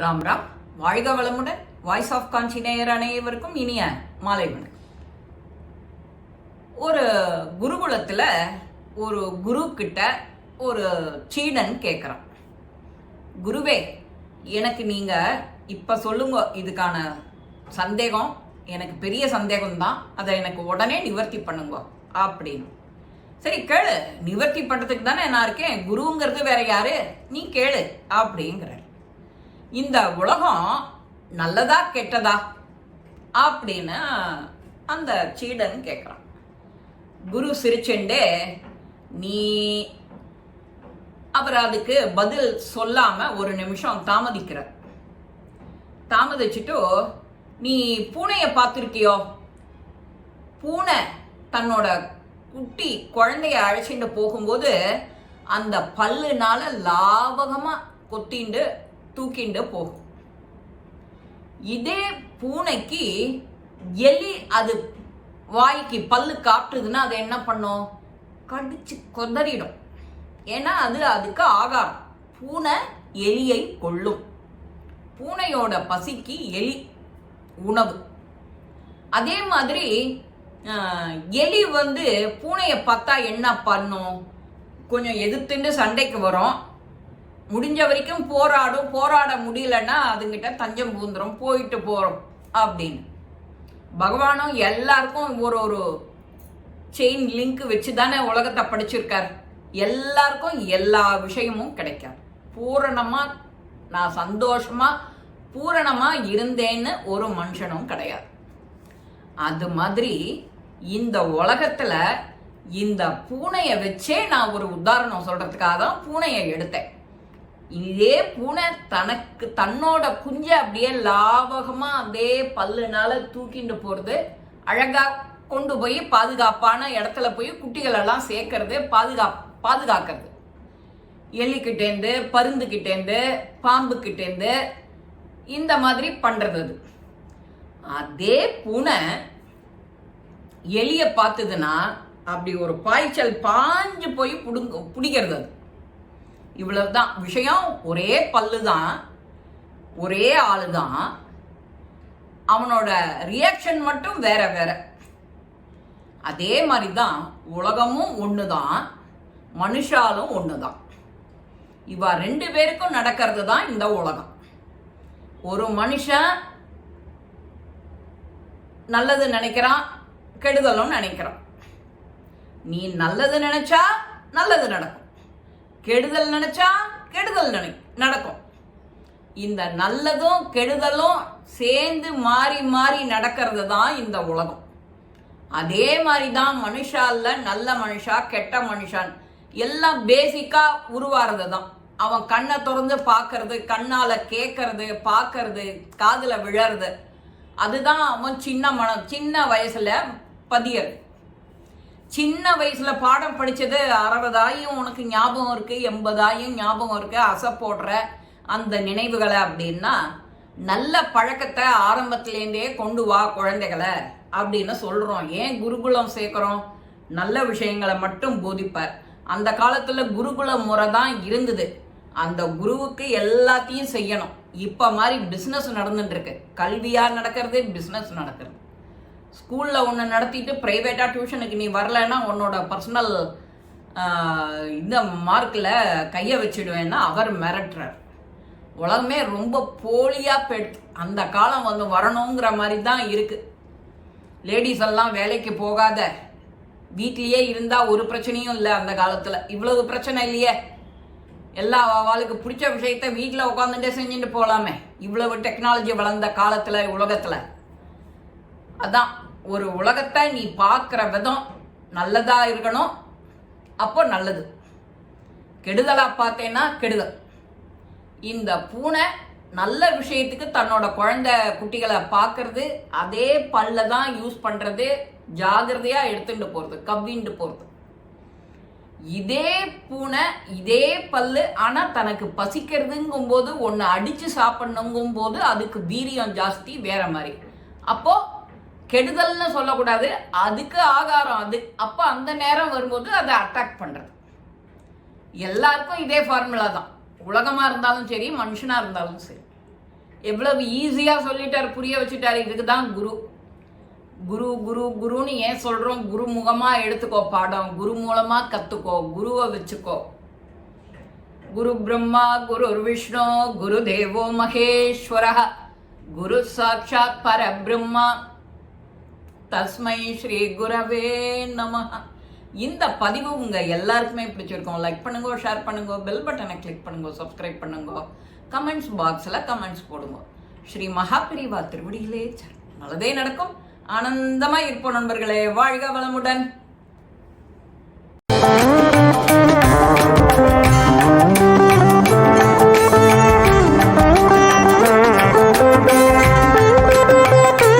ராம் ராம். வாழ்க வளமுடன். Voice of காஞ்சி நேயர் அனைவருக்கும் இனிய மாலை வணக்கம். ஒரு குருகுலத்தில் ஒரு குரு கிட்ட ஒரு சீடன் கேட்குறான் குருவே எனக்கு நீங்கள் இப்போ சொல்லுங்க இதுக்கான சந்தேகம் எனக்கு பெரிய சந்தேகம் தான் அதை எனக்கு உடனே நிவர்த்தி பண்ணுங்க அப்படின்னு. சரி கேளு. நிவர்த்தி பண்ணுறதுக்கு தானே நான் இருக்கேன். குருங்கிறது வேற யாரு? நீ கேளு அப்படிங்கிறார். இந்த உலகம் நல்லதா கெட்டதா? அப்படின்னு அந்த சீடன் கேட்குறான் குரு சிரிச்சுண்டே நீ அவர் அதுக்கு பதில் சொல்லாம ஒரு நிமிஷம் தாமதிக்கிறார். தாமதிச்சுட்டு நீ பூனையை பார்த்துருக்கியோ? பூனை தன்னோட குட்டி குழந்தைய அழைச்சிட்டு போகும்போது அந்த பல்லுனால லாபகமாக கொத்திண்டு தூக்கிண்டு போகும் இதே பூனைக்கு எலி அது வாய்க்கு பல்லு காட்டுதுன்னா அது என்ன பண்ணும்? கடிச்சு கொதறிடும் ஏன்னா அது அதுக்கு ஆகாரம். பூனை எலியை கொள்ளும் பூனையோட பசிக்கு எலி உணவு. அதே மாதிரி எலி வந்து பூனையை பார்த்தா என்ன பண்ணும்? கொஞ்சம் எதிர்த்துண்டு சண்டைக்கு வரும். முடிஞ்ச வரைக்கும் போராடும் போராட முடியலன்னா அதுங்கிட்ட தஞ்சம் பூந்துரும் போயிட்டு போறோம் அப்படின்னு. பகவானும் எல்லாருக்கும் ஒரு ஒரு செயின் லிங்க் வச்சு தானே உலகத்தை படிச்சிருக்கார். எல்லாருக்கும் எல்லா விஷயமும் கிடைக்காது. பூரணமா நான் சந்தோஷமா பூரணமா இருந்தேன்னு ஒரு மனுஷனும் கிடையாது. அது மாதிரி இந்த உலகத்துல இந்த பூனையை வச்சே நான் ஒரு உதாரணம் சொல்றதுக்காக தான் பூனையை எடுத்தேன். இதே பூனை தனக்கு தன்னோட குஞ்ச அப்படியே லாவகமா அதே பல்லுனால தூக்கிட்டு போறது. அழகா கொண்டு போய் பாதுகாப்பான இடத்துல போய் குட்டிகள் எல்லாம் சேர்க்கறது பாதுகா பாதுகாக்கிறது. எலிக்கிட்டேந்து பருந்துக்கிட்டேந்து பாம்புக்கிட்டேந்து இந்த மாதிரி பண்றது அது. அதே பூனை எலியை பார்த்ததுன்னா அப்படி ஒரு பாய்ச்சல் பாஞ்சு போய் பிடுங்க பிடிக்கிறது அது. இவ்வளவுதான். விஷயம் ஒரே பல்லு தான் ஒரே ஆளு தான் அவனோட ரியாக்ஷன் மட்டும் வேற வேற. அதே மாதிரி தான் உலகமும் ஒன்று தான் மனுஷாலும் ஒன்று தான் இவ ரெண்டு பேருக்கும் நடக்கிறது தான் இந்த உலகம். ஒரு மனுஷன் நல்லது நினைக்கிறான் கெடுதலும் நினைக்கிறான். நீ நல்லது நினைச்சா நல்லது நடக்கும். கெடுதல் நினைச்சா கெடுதல் நினை நடக்கும். இந்த நல்லதும் கெடுதலும் சேர்ந்து மாறி மாறி நடக்கிறது தான் இந்த உலகம். அதே மாதிரி தான் மனுஷால நல்ல மனுஷா கெட்ட மனுஷான். எல்லாம் பேசிக்கா உருவாறது தான் அவன் கண்ணை திறந்து பார்க்கறது கண்ணால கேட்கறது பார்க்கறது காதில் விழறது. அதுதான் அவன் சின்ன மனம் சின்ன வயசுல பதியறது. சின்ன வயசுல பாடம் படிச்சது அறுபதாயும் உனக்கு ஞாபகம் இருக்கு எண்பதாயும் ஞாபகம் இருக்கு அசை போடுற அந்த நினைவுகளை அப்படின்னா நல்ல பழக்கத்தை ஆரம்பத்திலேருந்தே கொண்டு வா குழந்தைகளை அப்படின்னு சொல்றோம். ஏன் குருகுலம் சேர்க்குறோம்? நல்ல விஷயங்களை மட்டும் போதிப்பார். அந்த காலத்துல குருகுல முறை தான் இருந்தது. அந்த குருவுக்கு எல்லாத்தையும் செய்யணும். இப்ப மாதிரி பிசினஸ் நடந்துட்டு இருக்கு. கல்வியா நடக்கிறது பிசினஸ் நடக்கிறது. ஸ்கூலில் ஒன்று நடத்திட்டு ப்ரைவேட்டாக டியூஷனுக்கு நீ வரலைன்னா உன்னோட பர்சனல் இந்த மார்க்கில் கையை வச்சிடுவேன்னா அவர் மிரட்டுறார். உலகமே ரொம்ப போலியாக பெடுத்து அந்த காலம் வந்து வரணுங்கிற மாதிரி தான் இருக்குது லேடிஸ் எல்லாம் வேலைக்கு போகாத. வீட்லேயே இருந்தால் ஒரு பிரச்சனையும் இல்லை அந்த காலத்தில். இவ்வளவு பிரச்சனை இல்லையே. எல்லா அவளுக்கு பிடிச்ச விஷயத்த வீட்டில் உட்காந்துட்டே செஞ்சுட்டு போகலாமே இவ்வளவு டெக்னாலஜி வளர்ந்த காலத்தில் உலகத்தில். அதான் ஒரு உலகத்தை நீ பார்க்குற விதம் நல்லதாக இருக்கணும் அப்போ நல்லது. கெடுதலாக பார்த்தேன்னா கெடுதல். இந்த பூனை நல்ல விஷயத்துக்கு தன்னோட குழந்தை குட்டிகளை பார்க்கறது அதே பல்ல தான் யூஸ் பண்ணுறது ஜாகிரதையாக எடுத்துட்டு போகிறது கவ்விண்டு போகிறது இதே பூனை இதே பல்லு ஆனால் தனக்கு பசிக்கிறதுங்கும் போது ஒன்று அடித்து சாப்பிடணுங்கும் போது அதுக்கு வீரியம் ஜாஸ்தி வேற மாதிரி. அப்போ கெடுதல்னு சொல்லக்கூடாது. அதுக்கு ஆகாரம் அது. அப்போ அந்த நேரம் வரும்போது அதை அட்டாக் பண்ணுறது எல்லாருக்கும் இதே ஃபார்முலா தான். உலகமாக இருந்தாலும் சரி மனுஷனாக இருந்தாலும் சரி. எவ்வளவு ஈஸியாக சொல்லிட்டார் புரிய வச்சுட்டார். இதுக்கு தான் குரு. குரு குரு குருன்னு ஏன் சொல்கிறோம் குரு முகமாக எடுத்துக்கோ பாடம். குரு மூலமாக கற்றுக்கோ குருவை வச்சுக்கோ. குரு பிரம்மா குரு விஷ்ணு குரு தேவோ மகேஸ்வர குரு சாட்சாத் பரபிரம்மா. தஸ்மை ஸ்ரீ குரவே நம இந்த பதிவு உங்க எல்லாருக்குமே பிடிச்சிருக்கோம். லைக் பண்ணுங்க ஷேர் பண்ணுங்க பெல் பட்டனை கிளிக் பண்ணுங்க சப்ஸ்கிரைப் பண்ணுங்க கமெண்ட்ஸ் பாக்ஸில் கமெண்ட்ஸ் போடுங்க. ஸ்ரீ மகாபிரிவா திருவடியிலே நல்லதே நடக்கும். ஆனந்தமா இருப்போம் நண்பர்களே. வாழ்க வளமுடன்.